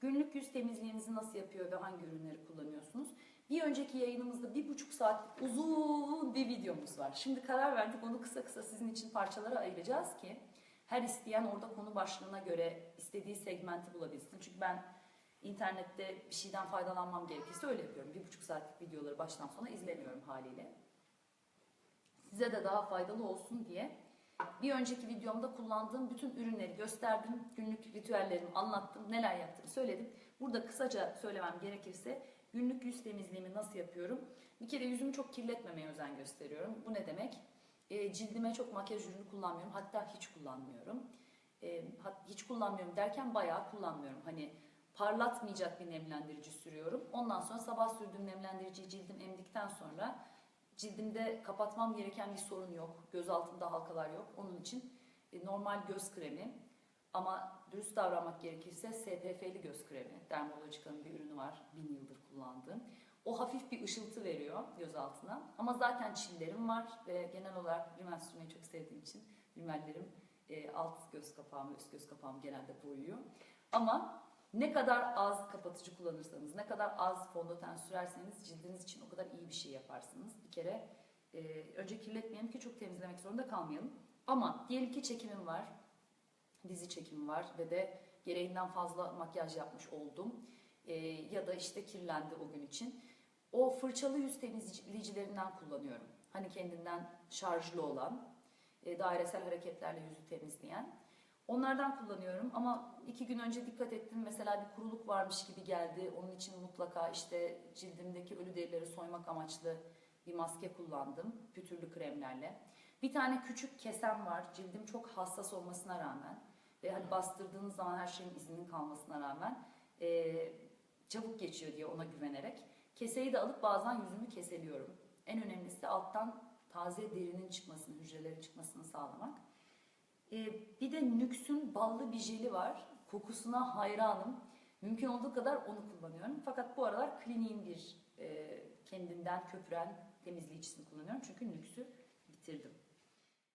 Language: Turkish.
Günlük yüz temizliğinizi nasıl yapıyor ve hangi ürünleri kullanıyorsunuz? Bir önceki yayınımızda bir buçuk saat uzun bir videomuz var. Şimdi karar verdik onu kısa kısa sizin için parçalara ayıracağız ki her isteyen orada konu başlığına göre istediği segmenti bulabilsin. Çünkü ben internette bir şeyden faydalanmam gerekirse öyle yapıyorum. Bir buçuk saatlik videoları baştan sona izlemiyorum haliyle. Size de daha faydalı olsun diye bir önceki videomda kullandığım bütün ürünleri gösterdim. Günlük ritüellerimi anlattım. Neler yaptığımı söyledim. Burada kısaca söylemem gerekirse günlük yüz temizliğimi nasıl yapıyorum? Bir kere yüzümü çok kirletmemeye özen gösteriyorum. Bu ne demek? E, cildime çok makyaj ürünü kullanmıyorum. Hatta hiç kullanmıyorum. E, hiç kullanmıyorum derken bayağı kullanmıyorum. Hani parlatmayacak bir nemlendirici sürüyorum. Ondan sonra sabah sürdüğüm nemlendiriciyi cildim emdikten sonra cildimde kapatmam gereken bir sorun yok. Göz altında halkalar yok. Onun için e, normal göz kremi ama dürüst davranmak gerekirse SPF'li göz kremi. Dermalogica'nın bir ürünü var. Bin yıldır kullandığım. O hafif bir ışıltı veriyor göz altına. Ama zaten çillerim var ve genel olarak rimel sürmeyi çok sevdiğim için rimellerim e, alt göz kapağımı, üst göz kapağımı genelde boyuyor. Ama ne kadar az kapatıcı kullanırsanız, ne kadar az fondöten sürerseniz cildiniz için o kadar iyi bir şey yaparsınız. Bir kere e, önce kirletmeyelim ki çok temizlemek zorunda kalmayalım. Ama diyelim ki çekimim var, dizi çekimi var ve de gereğinden fazla makyaj yapmış oldum. E, ya da işte kirlendi o gün için. O fırçalı yüz temizleyicilerinden kullanıyorum. Hani kendinden şarjlı olan, e, dairesel hareketlerle yüzü temizleyen. Onlardan kullanıyorum ama iki gün önce dikkat ettim mesela bir kuruluk varmış gibi geldi. Onun için mutlaka işte cildimdeki ölü derileri soymak amaçlı bir maske kullandım pütürlü kremlerle. Bir tane küçük kesem var cildim çok hassas olmasına rağmen ve hani bastırdığınız zaman her şeyin izinin kalmasına rağmen eee, çabuk geçiyor diye ona güvenerek. Keseyi de alıp bazen yüzümü keseliyorum. En önemlisi alttan taze derinin çıkmasını, hücrelerin çıkmasını sağlamak. Bir de Nüks'ün ballı bir jeli var. Kokusuna hayranım. Mümkün olduğu kadar onu kullanıyorum. Fakat bu aralar Clinique'in bir e, kendinden köpüren temizleyicisini kullanıyorum. Çünkü Nüks'ü bitirdim.